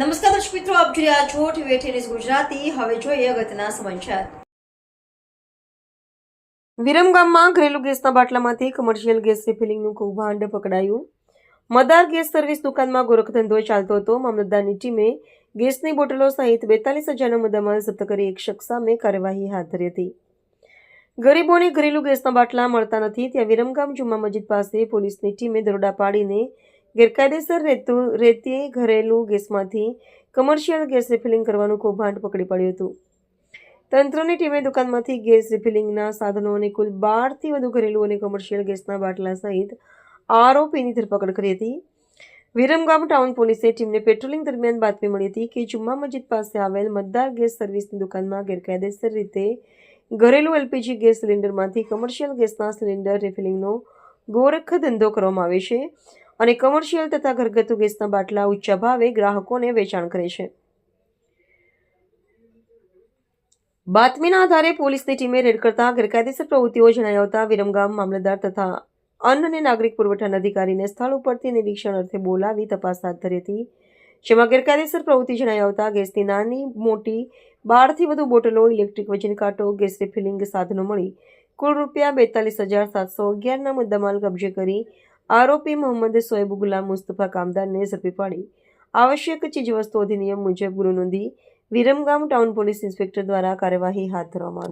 નમસ્કાર દર્શક મિત્રો, આપ જોઈ રહ્યા છો ટીવી ગુજરાતી. હવે જોઈએ અગત્યના સમાચાર. વિરમગામમાં ઘરેલુ ગેસના બાટલામાંથી કમર્શિયલ ગેસ રિફિલિંગનું કૌભાંડ પકડાયું. મદાર ગેસ સર્વિસ દુકાનમાં ગોરખધંધો ચાલતો હતો. મામલતદારની ટીમે ગેસની બોટલો સહિત બેતાલીસ હજારનો મુદ્દામાલ જપ્ત કરી એક શખ્સ સામે કાર્યવાહી હાથ ધરી હતી. ગરીબોને ઘરેલુ ગેસના બાટલા મળતા નથી. ત્યાં વિરમગામ જુમ્મા મસ્જિદ પાસે પોલીસની ટીમે દરોડા પાડીને ગેરકાયદેસર રહેતું રેતી, ઘરેલું ગેસમાંથી કમર્શિયલ ગેસ રિફિલિંગ કરવાનું કૌભાંડ પકડી પડ્યું હતું. તંત્રની ટીમે દુકાનમાંથી ગેસ રિફિલિંગના સાધનો અને કુલ બારથી વધુ ઘરેલું અને કમર્શિયલ ગેસના બાટલા સહિત આરોપીની ધરપકડ કરી હતી. વિરમગામ ટાઉન પોલીસે ટીમને પેટ્રોલિંગ દરમિયાન બાતમી મળી હતી કે જુમ્મા મસ્જિદ પાસે આવેલ મતદાર ગેસ સર્વિસની દુકાનમાં ગેરકાયદેસર રીતે ઘરેલું એલપીજી ગેસ સિલિન્ડરમાંથી કમર્શિયલ ગેસના સિલિન્ડર રિફિલિંગનો ગોરખ ધંધો કરવામાં આવે છે. અને કમર્શિયલ તથા ઘરગથ્થુ ગેસના બાટલા ઊંચા ભાવે ગ્રાહકોને વેચાણ કરે છે. બાતમીના આધારે પોલીસની ટીમે રેડ કરતા ગેરકાયદેસર પ્રવૃત્તિઓ જણાઈ આવતા વિરમગામ મામલતદાર તથા અન્ન અને નાગરિક પુરવઠાના અધિકારીને સ્થળ ઉપરથી નિરીક્ષણ અર્થે બોલાવી તપાસ હાથ ધરી હતી. જેમાં ગેરકાયદેસર પ્રવૃત્તિ જણાઈ આવતા ગેસની નાની, મોટી, બારથી વધુ બોટલો, ઇલેક્ટ્રિક વજન કાંટો, ગેસ રિફિલિંગ સાધનો મળી કુલ રૂપિયા બેતાલીસ હજાર સાતસો અગિયારના મુદ્દામાલ કબજે કરી આરોપી મોહમ્મદ સોએબ ગુલામ મુસ્તફા કામદારને ઝડપી પાડી. આવશ્યક ચીજવસ્તુ અધિનિયમ મુજબ ગુરુ નોંધી વિરમગામ ટાઉન પોલીસ ઇન્સ્પેક્ટર દ્વારા કાર્યવાહી હાથ ધરવામાં